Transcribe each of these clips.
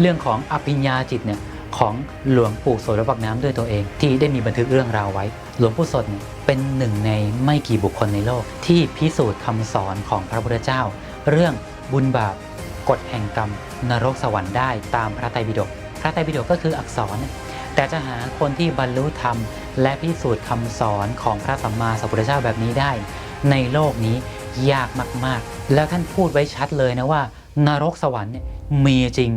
เรื่องของอภิญญาจิตเนี่ยของหลวงปู่โสดวักน้ำด้วยตัวเอง ที่ได้มีบันทึกเรื่องราวไว้ หลวงปู่สดเนี่ยเป็นหนึ่งในไม่กี่บุคคลในโลก ที่พิสูจน์คำสอนของพระพุทธเจ้า เรื่องบุญบาปกฎแห่งกรรม นรกสวรรค์ได้ตามพระไตรปิฎกพระไตรปิฎกก็คืออักษร แต่จะหาคนที่บรรลุธรรม และพิสูจน์คำสอนของพระสัมมาสัมพุทธเจ้าแบบนี้ได้ ในโลกนี้ยากมากๆ แล้วท่านพูดไว้ชัดเลยนะว่า นรกสวรรค์มีจริง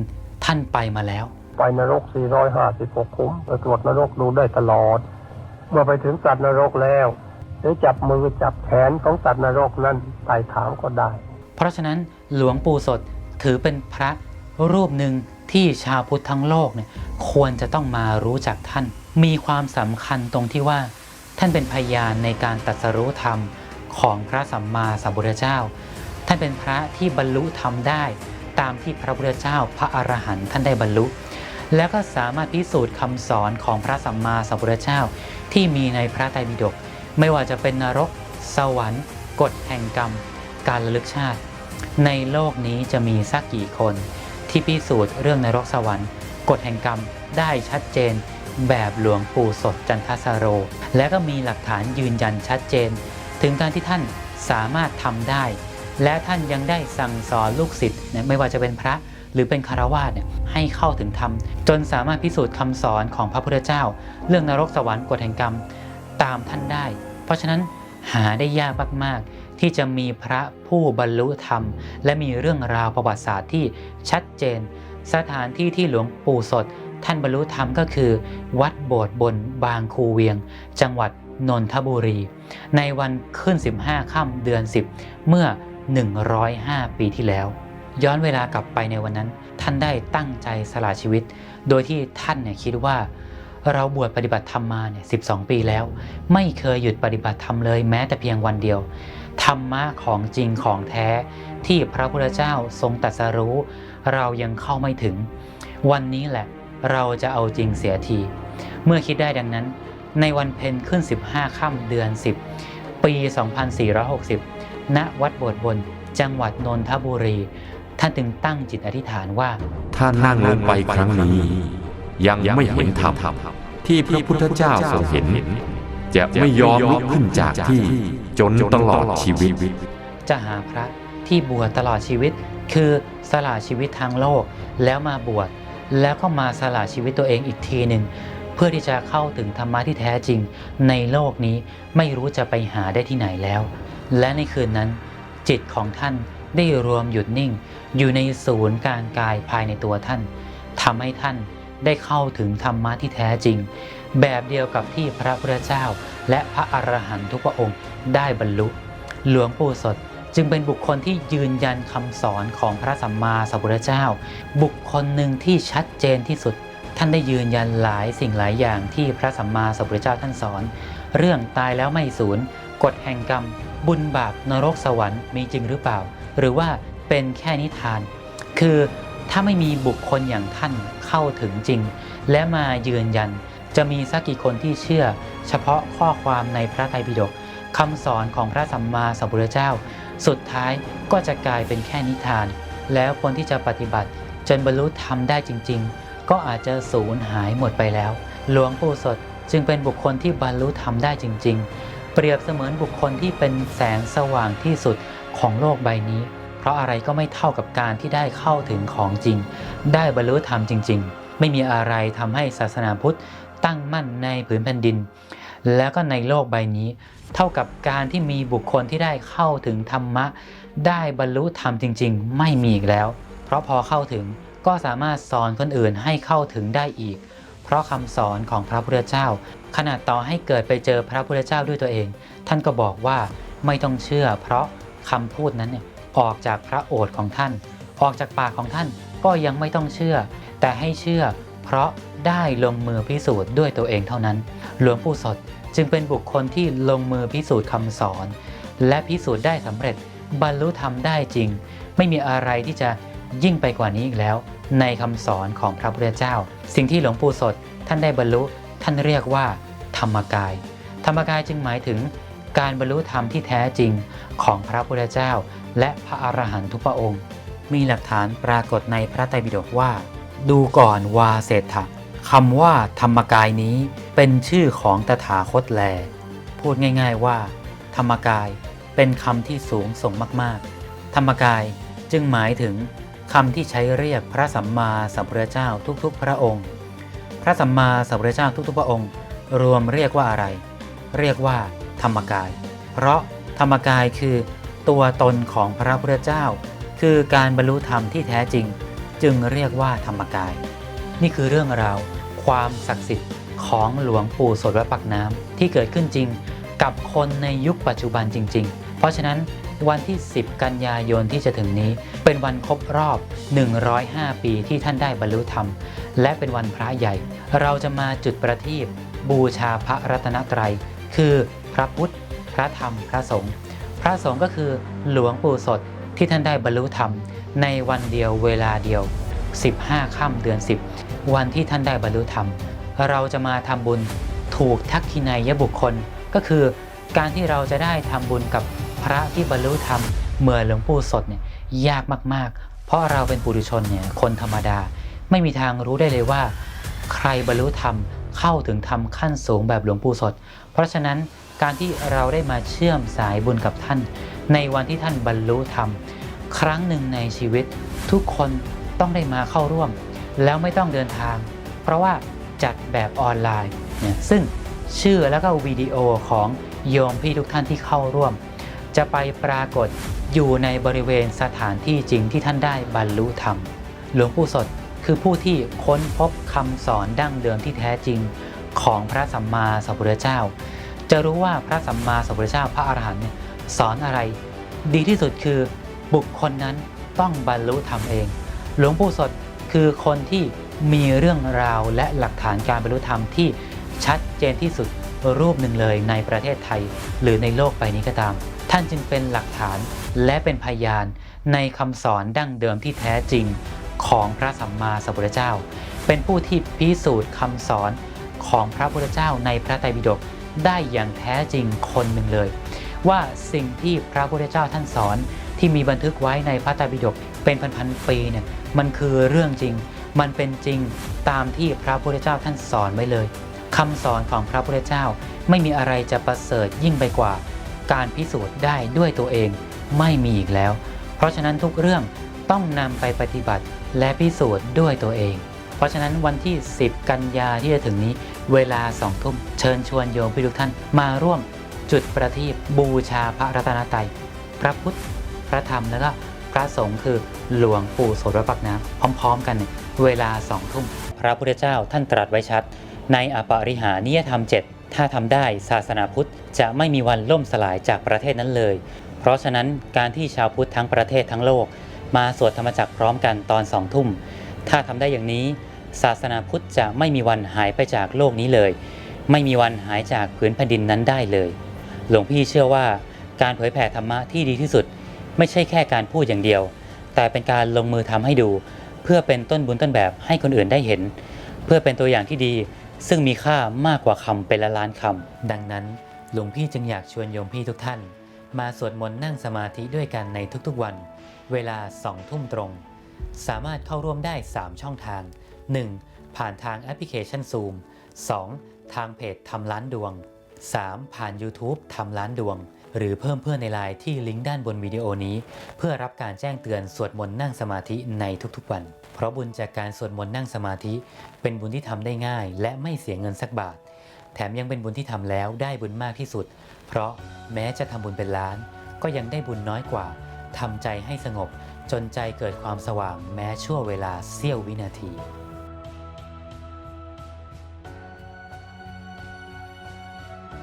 ท่านไปมาแล้ว ไปนรก 456คุ้มไปตรวจนรกดูได้ตลอด เมื่อไปถึงสัตว์นรกแล้วหรือจับมือจับแขนของสัตว์นรกนั้นไต่ถามก็ได้ เพราะฉะนั้นหลวงปู่สดถือเป็นพระรูปหนึ่งที่ชาวพุทธทั้งโลกเนี่ยควรจะต้องมารู้จักท่าน มีความสำคัญตรงที่ว่า ท่านเป็นพยานในการตรัสรู้ธรรมของพระสัมมาสัมพุทธเจ้า ท่านเป็นพระที่บรรลุธรรมได้ ตามที่พระพุทธเจ้าพระอรหันต์ท่านได้บรรลุ แล้วก็สามารถพิสูจน์คำสอนของพระสัมมาสัมพุทธเจ้า ที่มีในพระไตรปิฎกไม่ว่าจะเป็นนรก สวรรค์กฎแห่งกรรม การระลึกชาติ ในโลกนี้จะมีสักกี่คน ที่พิสูจน์เรื่องนรกสวรรค์กฎแห่งกรรมได้ชัดเจน แบบหลวงปู่สดจันทสโร และก็มีหลักฐานยืนยันชัดเจน ถึงการที่ท่านสามารถทำได้ และท่านยังได้สั่งสอนลูกศิษย์ไม่ว่าจะเป็นพระหรือเป็นคารวาสเนี่ยให้เข้าถึงธรรม จนสามารถพิสูจน์คำสอนของพระพุทธเจ้า เรื่องนรกสวรรค์กฎแห่งกรรมตามท่านได้ เพราะฉะนั้นหาได้ยากมาก ๆ ที่จะมีพระผู้บรรลุธรรม และมีเรื่องราวประวัติศาสตร์ที่ชัดเจน สถานที่ที่หลวงปู่สด ท่านบรรลุธรรมก็คือ วัดโบสถ์บนบางคูเวียง จังหวัดนนทบุรี ในวันขึ้น 15 ค่ำเดือน 10 เมื่อ 105 ปีที่แล้ว ย้อนเวลากลับไปในวันนั้น ท่านได้ตั้งใจสละชีวิต โดยที่ท่านเนี่ยคิดว่า เราบวชปฏิบัติธรรมมาเนี่ย12ปีแล้ว ไม่เคยหยุดปฏิบัติธรรมเลยแม้แต่เพียงวันเดียว ธรรมะของจริงของแท้ที่พระพุทธเจ้าทรงตรัสรู้ เรายังเข้าไม่ถึง วันนี้แหละเราจะเอาจริงเสียที เมื่อคิดได้ดังนั้น ในวันเพ็ญขึ้น 15 ค่ำเดือน 10 ปี 2460 ณวัดโบสถ์บนจังหวัดนนทบุรี ท่านจึงตั้งจิตอธิษฐานว่า ถ้านั่งลงไปครั้งนี้ ยังไม่เห็นธรรมที่พระพุทธเจ้าทรงเห็น จะไม่ยอมลุกขึ้นจากที่จนตลอดชีวิต จะหาพระที่บวชตลอดชีวิต คือสละชีวิตทางโลกแล้วมาบวชแล้วก็มาสละชีวิตตัวเองอีกทีหนึ่งเพื่อที่จะเข้าถึงธรรมะที่แท้จริง ในโลกนี้ไม่รู้จะไปหาได้ที่ไหนแล้ว และในคืนนั้น จิตของท่านได้รวมหยุดนิ่ง อยู่ในศูนย์กลางกายภายในตัวท่านทำให้ท่านได้เข้าถึงธรรมะที่แท้จริง แบบเดียวกับที่พระพุทธเจ้า และพระอรหันตุกพระองค์ได้บรรลุ หลวงปู่สดจึงเป็นบุคคลที่ยืนยันคำสอนของพระสัมมาสัมพุทธเจ้า บุคคลหนึ่งที่ชัดเจนที่สุด ท่านได้ยืนยันหลายสิ่งหลายอย่างที่พระสัมมาสัมพุทธเจ้าท่านสอน เรื่องตายแล้วไม่สูญ กฎแห่งกรรม บุญบาปนรกสวรรค์มีจริงหรือเปล่า หรือว่าเป็นแค่นิทาน คือถ้าไม่มีบุคคลอย่างท่านเข้าถึงจริง และมายืนยัน จะมีสักกี่คนที่เชื่อ เฉพาะข้อความในพระไตรปิฎกคำสอนของพระสัมมาสัมพุทธเจ้า สุดท้ายก็จะกลายเป็นแค่นิทาน แล้วคนที่จะปฏิบัติ จนบรรลุธรรมได้จริง ๆ ก็อาจจะสูญหายหมดไปแล้ว หลวงปู่สดจึงเป็นบุคคลที่บรรลุธรรมได้จริง ๆ เปรียบเสมือนบุคคลที่เป็นแสงสว่างที่สุดของโลกใบนี้ เพราะอะไรก็ไม่เท่ากับการที่ได้เข้าถึงของจริง ได้บรรลุธรรมจริง ๆ ไม่มีอะไรทำให้ศาสนาพุทธตั้งมั่นในผืนแผ่นดิน แล้วก็ในโลกใบนี้ เท่ากับการที่มีบุคคลที่ได้เข้าถึงธรรมะ ได้บรรลุธรรมจริง ๆ ไม่มีอีกแล้ว เพราะพอเข้าถึงก็สามารถสอนคนอื่นให้เข้าถึงได้อีก เพราะคำสอนของพระพุทธเจ้า ขนาดต่อให้เกิดไปเจอพระพุทธเจ้าด้วยตัวเอง ท่านก็บอกว่าไม่ต้องเชื่อ เพราะคำพูดนั้นเนี่ยออกจากพระโอษฐ์ของท่าน ออกจากปากของท่านก็ยังไม่ต้องเชื่อ แต่ให้เชื่อ เพราะได้ลงมือพิสูจน์ด้วยตัวเองเท่านั้น หลวงปู่สดจึงเป็นบุคคลที่ลงมือพิสูจน์คำสอน และพิสูจน์ได้สำเร็จบรรลุธรรมได้จริง ไม่มีอะไรที่จะยิ่งไปกว่านี้อีกแล้ว ในคำสอนของพระพุทธเจ้า สิ่งที่หลวงปู่สดท่านได้บรรลุท่านเรียกว่า ธรรมกาย ธรรมกายจึงหมายถึงการบรรลุธรรมที่แท้จริงของพระพุทธเจ้า และพระอรหันตุทุกพระองค์ มีหลักฐานปรากฏในพระไตรปิฎกว่า ดูก่อนวาเศรษฐะคำว่าธรรมกายนี้เป็นชื่อของตถาคตแล พูดง่าย ๆว่า ธรรมกายเป็นคำที่สูงส่งมากๆ ธรรมกายจึงหมายถึงคำที่ใช้เรียกพระสัมมาสัมพุทธเจ้าทุกๆ พระองค์ พระสัมมาสัมพุทธเจ้าทุกๆ พระองค์ รวมเรียกว่าอะไร เรียกว่าธรรมกาย เพราะธรรมกายคือตัวตนของพระพุทธเจ้า คือการบรรลุธรรมที่แท้จริง จึงเรียกว่าธรรมกาย นี่คือเรื่องราวความศักดิ์สิทธิ์ของหลวงปู่สดวัดปักน้ำที่เกิดขึ้นจริงกับคนในยุคปัจจุบันจริง ๆ เพราะฉะนั้นวันที่ 10 กันยายนที่จะถึงนี้ เป็นวันครบรอบ 105 ปีที่ท่านได้บรรลุธรรม และเป็นวันพระใหญ่ เราจะมาจุดประทีป บูชาพระรัตนตรัย คือพระพุทธ พระธรรม พระสงฆ์ พระสงฆ์ก็คือหลวงปู่สดที่ท่านได้บรรลุธรรม ในวันเดียวเวลาเดียว 15ค่ำเดือน 10 วันที่ท่านได้บรรลุธรรม เราจะมาทำบุญถูกทักขินายบุคคล ก็คือการที่เราจะได้ทำบุญกับพระที่บรรลุธรรมเหมือนหลวงปู่สดเนี่ยยากมากๆ เพราะเราเป็นปุถุชนเนี่ยคนธรรมดา ไม่มีทางรู้ได้เลยว่า ใครบรรลุธรรม เข้าถึงธรรมขั้นสูงแบบหลวงปู่สด เพราะฉะนั้นการที่เราได้มาเชื่อมสายบุญกับท่าน ในวันที่ท่านบรรลุธรรม ครั้งหนึ่งในชีวิต ทุกคนต้องได้มาเข้าร่วม แล้วไม่ต้องเดินทาง เพราะว่าจัดแบบออนไลน์เนี่ยซึ่งชื่อแล้วก็วิดีโอของโยมพี่ทุกท่านที่เข้าร่วม จะไปปรากฏอยู่ในบริเวณสถานที่จริงที่ท่านได้บรรลุธรรม หลวงปู่สด คือผู้ที่ค้นพบคำสอนดั้งเดิมที่แท้จริงของพระสัมมาสัมพุทธเจ้า จะรู้ว่าพระสัมมาสัมพุทธเจ้าพระอรหันต์สอนอะไร ดีที่สุดคือบุคคลนั้นต้องบรรลุธรรมเอง หลวงปู่สดคือคนที่มีเรื่องราวและหลักฐานการบรรลุธรรมที่ชัดเจนที่สุดรูปหนึ่งเลยในประเทศไทย หรือในโลกใบนี้ก็ตาม ท่านจึงเป็นหลักฐานและเป็นพยานในคำสอนดั้งเดิมที่แท้จริง ของพระสัมมาสัมพุทธเจ้า เป็นผู้ที่พิสูจน์คำสอนของพระพุทธเจ้าในพระไตรปิฎกได้อย่างแท้จริงคนหนึ่งเลย ว่าสิ่งที่พระพุทธเจ้าท่านสอนที่มีบันทึกไว้ในพระไตรปิฎกเป็นพันๆปีเนี่ยมันคือเรื่องจริง มันเป็นจริงตามที่พระพุทธเจ้าท่านสอนไว้เลยคำสอนของพระพุทธเจ้าไม่มีอะไรจะประเสริฐยิ่งไปกว่า การพิสูจน์ได้ด้วยตัวเองไม่มีอีกแล้ว เพราะฉะนั้นทุกเรื่องต้องนำไปปฏิบัติ และพิสูจน์ด้วยตัวเอง เพราะฉะนั้นวันที่ 10 กันยาที่จะถึงนี้ เวลา2ทุ่มเชิญชวนโยมพี่ทุกท่านมาร่วมจุดประทีปบูชาพระรัตนตรัยพระพุทธ พระธรรมแล้วก็พระสงฆ์คือหลวงปู่โสดปักน้ำพร้อม ๆ กันเวลาสองทุ่มพระพุทธเจ้าท่านตรัสไว้ชัด ในอปริหานิยธรรม7ถ้าทำได้ศาสนาพุทธจะไม่มีวันล่มสลายจากประเทศนั้นเลย เพราะฉะนั้นการที่ชาวพุทธทั้งประเทศทั้งโลก มาสวดธรรมจักรพร้อมกันตอนสองทุ่ม ถ้าทำได้อย่างนี้ศาสนาพุทธจะไม่มีวันหายไปจากโลกนี้เลย ไม่มีวันหายจากผืนแผ่นดินนั้นได้เลย หลวงพี่เชื่อว่าการเผยแผ่ธรรมะที่ดีที่สุด ไม่ใช่แค่การพูดอย่างเดียว แต่เป็นการลงมือทำให้ดู เพื่อเป็นต้นบุญต้นแบบให้คนอื่นได้เห็น เพื่อเป็นตัวอย่างที่ดี ซึ่งมีค่ามากกว่าคำเป็นละล้านคำดังนั้นหลวงพี่จึงอยากชวนโยมพี่ทุกท่าน มาสวดมนต์นั่งสมาธิด้วยกันในทุกๆวัน เวลาสองทุ่มตรง สามารถเข้าร่วมได้ 3 ช่องทาง 1. ผ่านทางแอปพลิเคชัน Zoom 2. ทางเพจทำล้านดวง 3. ผ่าน YouTube ทำล้านดวง หรือเพิ่มเพื่อนในไลน์ที่ลิงก์ด้านบนวิดีโอนี้ เพื่อรับการแจ้งเตือนสวดมนต์นั่งสมาธิในทุกๆวัน เพราะบุญจากการสวดมนต์นั่งสมาธิ เป็นบุญที่ทำได้ง่าย และไม่เสียเงินสักบาท แถมยังเป็นบุญที่ทำแล้วได้บุญมากที่สุด เพราะแม้จะทำบุญเป็นล้าน ก็ยังได้บุญน้อยกว่า ทำใจให้สงบจนใจเกิดความสว่างแม้ชั่วเวลาเสี้ยววินาที